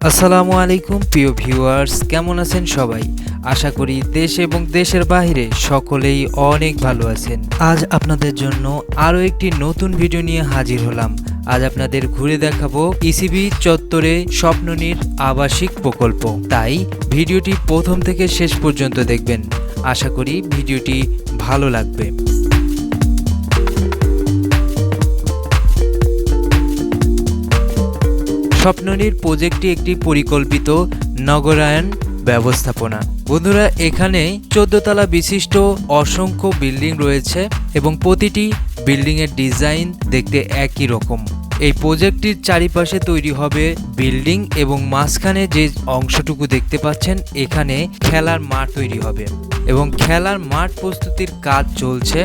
আসসালামু আলাইকুম, প্রিয় ভিউয়ার্স। কেমন আছেন সবাই? আশা করি দেশ এবং দেশের বাইরে সকলেই অনেক ভালো আছেন। আজ আপনাদের জন্য আরও একটি নতুন ভিডিও নিয়ে হাজির হলাম। আজ আপনাদের ঘুরে দেখাবো ইসিবি চত্বরে স্বপ্ননীর আবাসিক প্রকল্প। তাই ভিডিওটি প্রথম থেকে শেষ পর্যন্ত দেখবেন। আশা করি ভিডিওটি ভালো লাগবে। স্বপ্ননীর প্রজেক্টটি একটি পরিকল্পিত নগরায়ন ব্যবস্থাপনা। বন্ধুরা, এখানে চোদ্দ তলা বিশিষ্ট অসংখ্য বিল্ডিং রয়েছে এবং প্রতিটি বিল্ডিং এর ডিজাইন দেখতে একই রকম। এই প্রজেক্টটির চারিপাশে তৈরি হবে বিল্ডিং এবং মাঝখানে যে অংশটুকু দেখতে পাচ্ছেন, এখানে খেলার মাঠ তৈরি হবে এবং খেলার মাঠ প্রস্তুতির কাজ চলছে।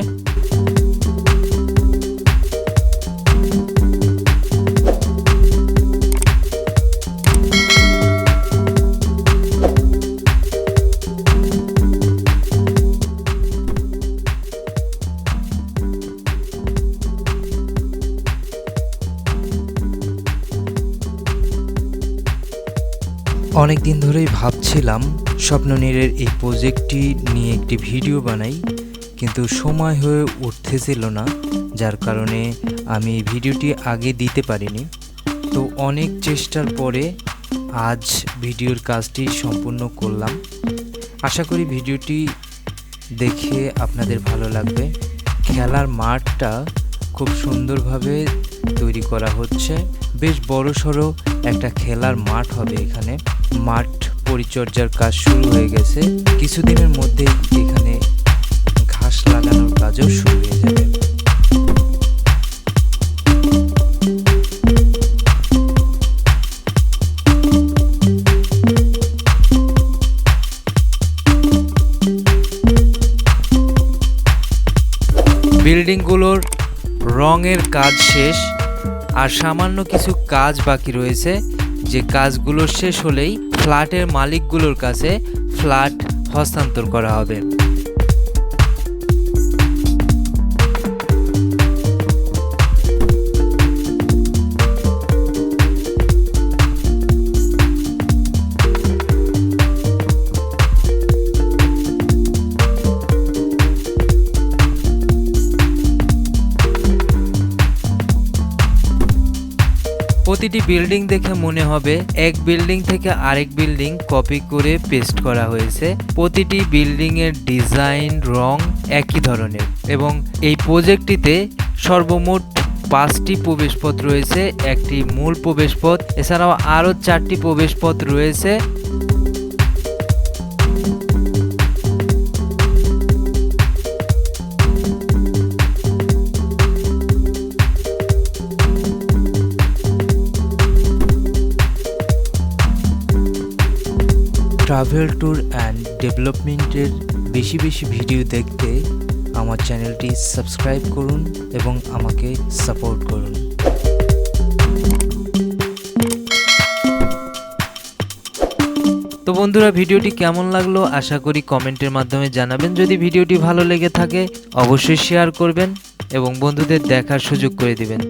অনেক দিন ধরেই ভাবছিলাম স্বপ্ননীরের এই প্রজেক্টটি নিয়ে একটি ভিডিও বানাই, কিন্তু সময় হয়ে উঠতেছিল না, যার কারণে আমি এই ভিডিওটি আগে দিতে পারিনি। তো অনেক চেষ্টার পরে আজ ভিডিওর কাজটি সম্পূর্ণ করলাম। আশা করি ভিডিওটি দেখে আপনাদের ভালো লাগবে। খেলার মাঠটা খুব সুন্দরভাবে তৈরি করা হচ্ছে। বেশ বড় সড়ো একটা খেলার মাঠ হবে এখানে। মাঠ পরিচর্যার কাজ শুরু হয়ে গেছে। কিছুদিনের মধ্যেই এখানে ঘাস লাগানোর কাজও শুরু হয়ে যাবে। বিল্ডিংগুলোর রঙের কাজ শেষ। আর সামান্য কিছু কাজ বাকি রয়েছে। যে কাজগুলো শেষ হলেই ফ্ল্যাটের মালিকগুলোর কাছে ফ্ল্যাট হস্তান্তর করা হবে। প্রতিটি বিল্ডিং দেখে মনে হবে, এক বিল্ডিং থেকে আরেক বিল্ডিং কপি করে পেস্ট করা হয়েছে। প্রতিটি বিল্ডিং এর ডিজাইন রং একই ধরনের এবং এই প্রজেক্টটিতে সর্বমোট পাঁচটি প্রবেশপথ রয়েছে, একটি মূল প্রবেশপথ, এছাড়াও আরও চারটি প্রবেশপথ রয়েছে। ট্রাভেল ট্যুর অ্যান্ড ডেভেলপমেন্টের বেশি বেশি ভিডিও দেখতে আমার চ্যানেলটি সাবস্ক্রাইব করুন এবং আমাকে সাপোর্ট করুন। তো বন্ধুরা ভিডিওটি কেমন লাগল? আশা করি কমেন্টের মাধ্যমে জানাবেন। যদি ভিডিওটি ভালো লেগে থাকে, অবশ্যই শেয়ার করবেন এবং বন্ধুদের দেখার সুযোগ করে দিবেন।